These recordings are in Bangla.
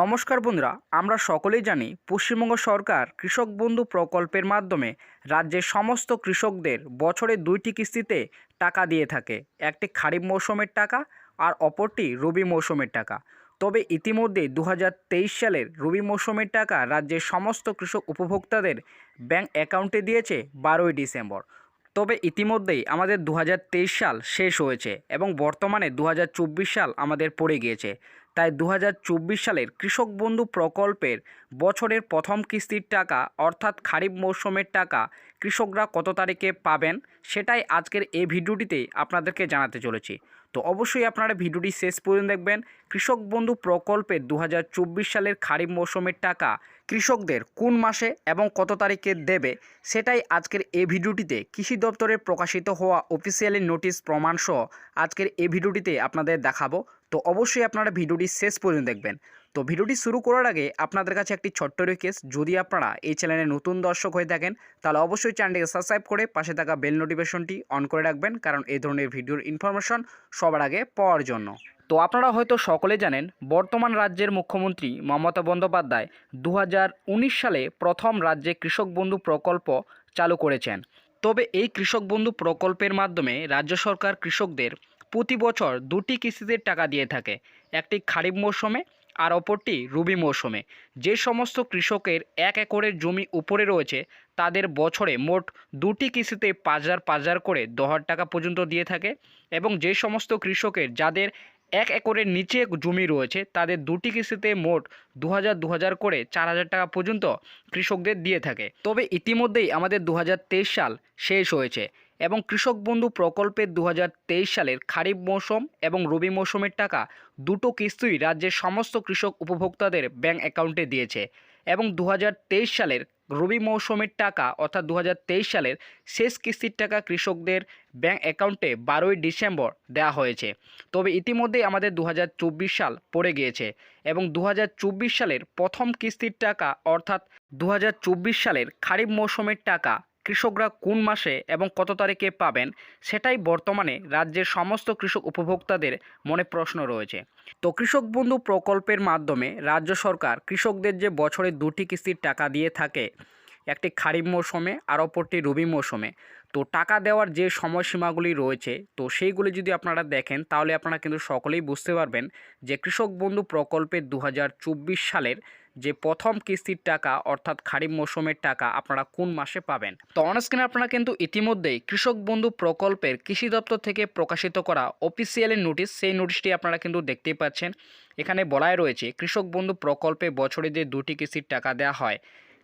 নমস্কার বন্ধুরা, আমরা সকলেই জানি পশ্চিমবঙ্গ সরকার কৃষক বন্ধু প্রকল্পের মাধ্যমে রাজ্যের সমস্ত কৃষকদের বছরে দুইটি কিস্তিতে টাকা দিয়ে থাকে। একটি খারিফ মৌসুমের টাকা আর অপরটি রবি মৌসুমের টাকা। তবে ইতিমধ্যে দু হাজার তেইশ সালের রবি মৌসুমের টাকা রাজ্যের সমস্ত কৃষক উপভোক্তাদের ব্যাংক অ্যাকাউন্টে দিয়েছে বারোই ডিসেম্বর। তবে ইতিমধ্যেই আমাদের দু হাজার তেইশ সাল শেষ হয়েছে এবং বর্তমানে দু হাজার চব্বিশ সাল আমাদের পড়ে গিয়েছে। তাই দু হাজার চব্বিশ সালের কৃষক বন্ধু প্রকল্পের বছরের প্রথম কিস্তির টাকা অর্থাৎ খারিফ মৌসুমের টাকা কৃষকরা কত তারিখে পাবেন সেটাই আজকের এই ভিডিওটিতে আপনাদেরকে জানাতে চলেছি। তো অবশ্যই আপনারা ভিডিওটি শেষ পর্যন্ত দেখবেন। কৃষক বন্ধু প্রকল্পের দু হাজার চব্বিশ সালের খারিফ মৌসুমের টাকা কৃষকদের কোন মাসে এবং কত তারিখে দেবে, সেটাই আজকের এই ভিডিওটিতে কৃষি দপ্তরে প্রকাশিত হওয়া অফিসিয়ালি নোটিশ প্রমাণসহ আজকের এই ভিডিওটিতে আপনাদের দেখাবো। তো অবশ্যই আপনারা ভিডিওটি শেষ পর্যন্ত দেখবেন। তো ভিডিওটি শুরু করার আগে আপনাদের কাছে একটি ছোট্ট রিকোয়েস্ট যদি আপনারা এই চ্যানেলে নতুন দর্শক হয়ে থাকেন, তাহলে অবশ্যই চ্যানেলটিকে সাবস্ক্রাইব করে পাশে থাকা বেল নোটিফিকেশনটি অন করে রাখবেন, কারণ এই ধরনের ভিডিওর ইনফরমেশন সবার আগে পাওয়ার জন্য। তো আপনারা হয়তো সকলে জানেন, বর্তমান রাজ্যের মুখ্যমন্ত্রী মমতা বন্দ্যোপাধ্যায় দু হাজার উনিশ সালে প্রথম রাজ্যে কৃষক বন্ধু প্রকল্প চালু করেছেন। তবে এই কৃষক বন্ধু প্রকল্পের মাধ্যমে রাজ্য সরকার কৃষকদের প্রতি বছর দুটি কিস্তিতে টাকা দিয়ে থাকে। একটি খারিফ মৌসুমে আর অপরটি রবি মৌসুমে। যে সমস্ত কৃষকের এক একরের জমি উপরে রয়েছে, তাদের বছরে মোট দুটি কিস্তিতে পাঁচ হাজার পাঁচ হাজার করে দশ টাকা পর্যন্ত দিয়ে থাকে এবং যে সমস্ত কৃষকের, যাদের এক একরের নিচে জমি রয়েছে। তাদের দুটি কিস্তিতে মোট দু হাজার দু হাজার করে চার হাজার টাকা পর্যন্ত কৃষকদের দিয়ে থাকে। তবে ইতিমধ্যেই আমাদের দু হাজার তেইশ সাল শেষ হয়েছে এবং কৃষক বন্ধু প্রকল্পের দু হাজার তেইশ সালের খারিফ মৌসুম এবং রবি মৌসুমের টাকা দুটো কিস্তুই রাজ্যের সমস্ত কৃষক উপভোক্তাদের ব্যাংক অ্যাকাউন্টে দিয়েছে এবং দু হাজার তেইশ সালের রবি মৌসুমের টাকা, অর্থাৎ দু হাজার তেইশ সালের শেষ কিস্তির টাকা কৃষকদের ব্যাঙ্ক অ্যাকাউন্টে বারোই ডিসেম্বর দেওয়া হয়েছে। তবে ইতিমধ্যেই আমাদের দু হাজার চব্বিশ সাল পড়ে গিয়েছে এবং দু হাজার চব্বিশ সালের প্রথম কিস্তির টাকা, অর্থাৎ দু হাজার চব্বিশ সালের খারিফ মৌসুমের টাকা কৃষকরা কোন মাসে এবং কত তারিখে পাবেন সেটাই বর্তমানে রাজ্যের সমস্ত কৃষক উপভোক্তাদের মনে প্রশ্ন রয়েছে। তো কৃষক বন্ধু প্রকল্পের মাধ্যমে রাজ্য সরকার কৃষকদের যে বছরে দুটি কিস্তির টাকা দিয়ে থাকে, একটি খারিফ মৌসুমে আর অপরটি রবি মৌসুমে, তো টাকা দেওয়ার যে সময়সীমাগুলি রয়েছে, তো সেইগুলি যদি আপনারা দেখেন তাহলে আপনারা কিন্তু সকলেই বুঝতে পারবেন যে কৃষক বন্ধু প্রকল্পের দু হাজার চব্বিশ সালের যে প্রথম কিস্তির টাকা অর্থাৎ খারিফ মৌসুমের টাকা আপনারা কোন মাসে পাবেন? তো অনস্ক্রিনে আপনারা কিন্তু ইতিমধ্যেই কৃষক বন্ধু প্রকল্পের কৃষি দপ্তর থেকে প্রকাশিত করা অফিসিয়ালি নোটিশ সেই নোটিশটি আপনারা কিন্তু দেখতেই পাচ্ছেন। এখানে বলাই রয়েছে, কৃষক বন্ধু প্রকল্পে বছরে যে দুটি কিস্তির টাকা দেওয়া হয়,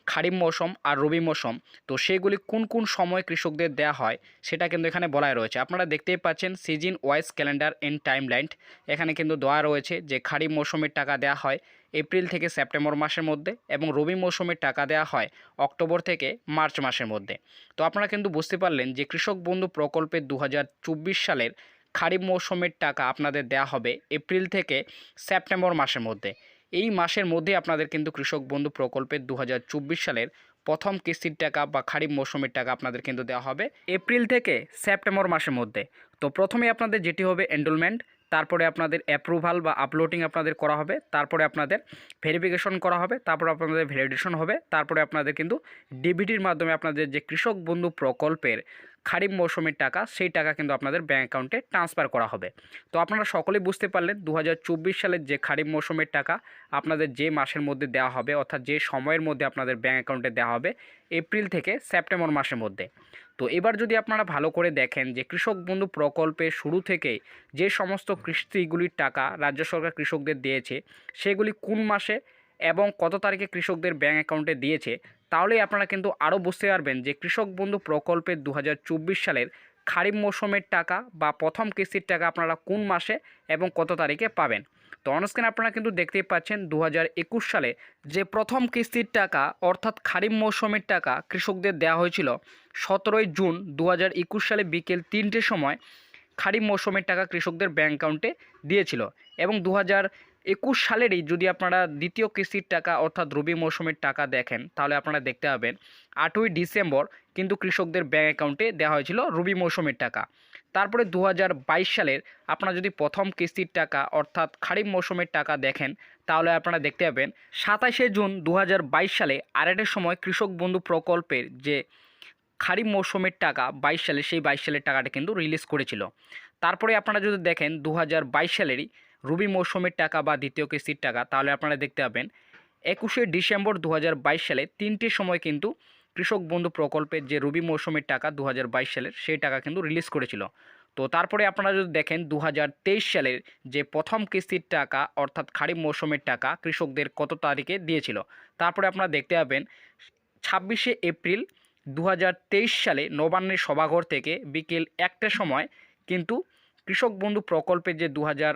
খারিফ মৌসুম আর রবি মৌসুম, তো সেগুলি কোন কোন সময় কৃষকদের দেওয়া হয়, সেটা কিন্তু এখানে বলাই রয়েছে। আপনারা দেখতেই পাচ্ছেন season wise calendar and timeline এখানে কিন্তু দেওয়া রয়েছে যে খারিফ মৌসুমের টাকা দেওয়া হয় এপ্রিল থেকে সেপ্টেম্বর মাসের মধ্যে এবং রবি মৌসুমের টাকা দেওয়া হয় অক্টোবর থেকে মার্চ মাসের মধ্যে। তো আপনারা কিন্তু বুঝতে পারলেন যে কৃষক বন্ধু প্রকল্পের দু সালের খারিফ মৌসুমের টাকা আপনাদের দেওয়া হবে এপ্রিল থেকে সেপ্টেম্বর মাসের মধ্যে। এই মাসের মধ্যে আপনাদের কিন্তু কৃষক বন্ধু প্রকল্পের দু হাজার চব্বিশ সালের প্রথম কিস্তির টাকা বা খারিফ মৌসুমের টাকা আপনাদের কিন্তু দেওয়া হবে এপ্রিল থেকে সেপ্টেম্বর মাসের মধ্যে। তো প্রথমে আপনাদের যেটি হবে এনরোলমেন্ট তারপরে আপনাদের অ্যাপ্রুভাল বা আপলোডিং আপনাদের করা হবে, তারপরে আপনাদের ভেরিফিকেশন করা হবে, তারপরে আপনাদের ভ্যালিডেশন হবে, তারপরে আপনাদের কিন্তু ডিবিটির মাধ্যমে আপনাদের যে কৃষক বন্ধু প্রকল্পের খারিফ মৌসুমের টাকা, সেই টাকা কিন্তু আপনাদের ব্যাঙ্ক অ্যাকাউন্টে ট্রান্সফার করা হবে। তো আপনারা সকলেই বুঝতে পারলেন দু হাজার চব্বিশ সালের যে খারিফ মৌসুমের টাকা আপনাদের যে মাসের মধ্যে দেওয়া হবে, অর্থাৎ যে সময়ের মধ্যে আপনাদের ব্যাঙ্ক অ্যাকাউন্টে দেওয়া হবে, এপ্রিল থেকে সেপ্টেম্বর মাসের মধ্যে। তো এবার যদি আপনারা ভালো করে দেখেন যে কৃষক বন্ধু প্রকল্পের শুরু থেকে যে সমস্ত কৃষিগুলির টাকা রাজ্য সরকার কৃষকদের দিয়েছে, সেগুলি কোন মাসে এবং কত তারিখে কৃষকদের ব্যাঙ্ক অ্যাকাউন্টে দিয়েছে, তাহলেই আপনারা কিন্তু আরও বুঝতে পারবেন যে কৃষক বন্ধু প্রকল্পের দু হাজার চব্বিশ সালের খারিফ মৌসুমের টাকা বা প্রথম কিস্তির টাকা আপনারা কোন মাসে এবং কত তারিখে পাবেন। তো অনস্ক্রিন আপনারা কিন্তু দেখতেই পাচ্ছেন দু হাজার একুশ সালে যে প্রথম কিস্তির টাকা অর্থাৎ খারিফ মৌসুমের টাকা কৃষকদের দেওয়া হয়েছিল, সতেরোই জুন দু হাজার একুশ সালে বিকেল তিনটের সময় খারিফ মৌসুমের টাকা কৃষকদের ব্যাঙ্ক অ্যাকাউন্টে দিয়েছিল এবং দু হাজার একুশ সালেরই যদি আপনারা দ্বিতীয় কিস্তির টাকা অর্থাৎ রবি মৌসুমের টাকা দেখেন, তাহলে আপনারা দেখতে পাবেন আটই ডিসেম্বর কিন্তু কৃষকদের ব্যাঙ্ক অ্যাকাউন্টে দেওয়া হয়েছিল রবি মৌসুমের টাকা। তারপরে দু হাজার বাইশ সালের আপনারা যদি প্রথম কিস্তির টাকা অর্থাৎ খারিফ মৌসুমের টাকা দেখেন, তাহলে আপনারা দেখতে পাবেন সাতাশে জুন দু হাজার বাইশ সালে আরেকটা সময় কৃষক বন্ধু প্রকল্পের যে খারিফ মৌসুমের টাকা বাইশ সালে সেই বাইশ সালের টাকাটা কিন্তু রিলিজ করেছিল। তারপরে আপনারা যদি দেখেন দু হাজার বাইশ সালেরই রবি মৌসুমের টাকা বা দ্বিতীয় কিস্তির টাকা, তাহলে আপনারা দেখতে পাবেন, একুশে ডিসেম্বর দু হাজার বাইশ সালে তিনটের সময় কিন্তু কৃষক বন্ধু প্রকল্পের যে রবি মৌসুমের টাকা দু হাজার বাইশ সালের, সেই টাকা কিন্তু রিলিজ করেছিল। তো তারপরে আপনারা যদি দেখেন দু হাজার তেইশ সালের যে প্রথম কিস্তির টাকা, অর্থাৎ খারিফ মৌসুমের টাকা কৃষকদের কত তারিখে দিয়েছিল, তারপরে আপনারা দেখতে পাবেন, ছাব্বিশে এপ্রিল দু হাজার তেইশ সালে নবান্নের সভাঘর থেকে বিকেল একটার সময় কিন্তু কৃষক বন্ধু প্রকল্পের যে দু হাজার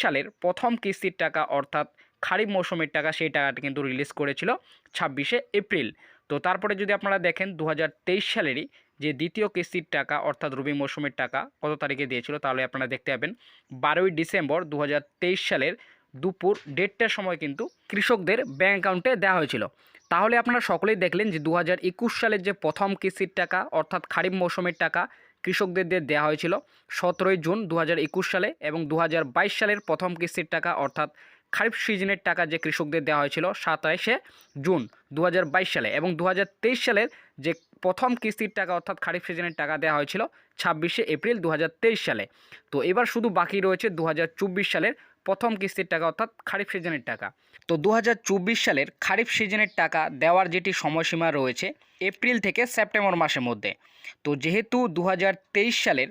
সালের প্রথম কিস্তির টাকা, অর্থাৎ খারিফ মৌসুমের টাকা, সেই টাকাটা কিন্তু রিলিজ করেছিল ছাব্বিশে এপ্রিল। তো তারপরে যদি আপনারা দেখেন দু হাজার তেইশ সালেরই যে দ্বিতীয় কিস্তির টাকা, অর্থাৎ রবি মৌসুমের টাকা, কত তারিখে দিয়েছিল, তাহলে আপনারা দেখতে পাবেন, বারোই ডিসেম্বর দু হাজার তেইশ সালের দুপুর দেড়টার সময় কিন্তু কৃষকদের ব্যাঙ্ক অ্যাকাউন্টে দেওয়া হয়েছিল। তাহলে আপনারা সকলেই দেখলেন যে দু হাজার একুশ সালের যে প্রথম কিস্তির টাকা, অর্থাৎ খারিফ মৌসুমের টাকা কৃষকদের দেওয়া হয়েছিল সতেরোই জুন দু হাজার একুশ সালে এবং দু হাজার বাইশ সালের প্রথম কিস্তির টাকা অর্থাৎ খারিফ সিজনের টাকা যে কৃষকদের দেওয়া হয়েছিল সাতাইশে জুন দু হাজার বাইশ সালে এবং দু হাজার তেইশ সালের যে প্রথম কিস্তির টাকা অর্থাৎ খারিফ সিজনের টাকা দেওয়া হয়েছিল ছাব্বিশে এপ্রিল দু হাজার তেইশ সালে। তো এবার শুধু বাকি রয়েছে দু হাজার চব্বিশ সালের প্রথম কিস্তির টাকা অর্থাৎ খারিফ সিজনের টাকা। তো দু হাজার চব্বিশ সালের খারিফ সিজনের টাকা দেওয়ার যেটি সময়সীমা রয়েছে এপ্রিল থেকে সেপ্টেম্বর মাসের মধ্যে। তো যেহেতু দু হাজার তেইশ সালের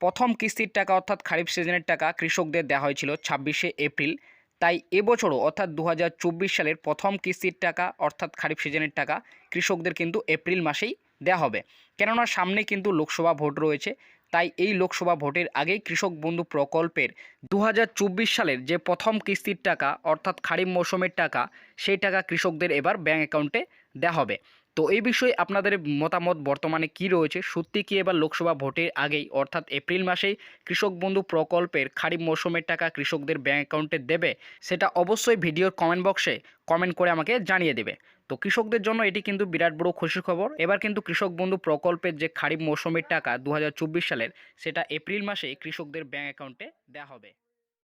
প্রথম কিস্তির টাকা অর্থাৎ খারিফ সিজনের টাকা কৃষকদের দেওয়া হয়েছিল ছাব্বিশে এপ্রিল, তাই এবছরও অর্থাৎ দু হাজার চব্বিশ সালের প্রথম কিস্তির টাকা অর্থাৎ খারিফ সিজনের টাকা কৃষকদের কিন্তু এপ্রিল মাসেই দেওয়া হবে। কেননা সামনে কিন্তু লোকসভা ভোট রয়েছে তাই এই লোকসভা ভোটের আগেই কৃষক বন্ধু প্রকল্পের দু হাজার চব্বিশ সালের যে প্রথম কিস্তির টাকা, অর্থাৎ খারিফ মৌসুমের টাকা, সেই টাকা কৃষকদের এবার ব্যাঙ্ক অ্যাকাউন্টে দেওয়া হবে। তো এই বিষয়ে আপনাদের মতামত বর্তমানে কি রয়েছে? সত্যি কি এবার লোকসভা ভোটের আগেই, অর্থাৎ এপ্রিল মাসেই কৃষক বন্ধু প্রকল্পের খারিফ মৌসুমের টাকা কৃষকদের ব্যাঙ্ক অ্যাকাউন্টে দেবে? সেটা অবশ্যই ভিডিওর কমেন্ট বক্সে কমেন্ট করে আমাকে জানিয়ে দেবে। তো কৃষকদের জন্য এটি কিন্তু বিরাট বড় খুশির খবর। এবার কিন্তু কৃষক বন্ধু প্রকল্পের যে খারিফ মৌসুমের টাকা দু হাজার চব্বিশ সালের, সেটা এপ্রিল মাসে কৃষকদের ব্যাঙ্ক অ্যাকাউন্টে দেওয়া হবে।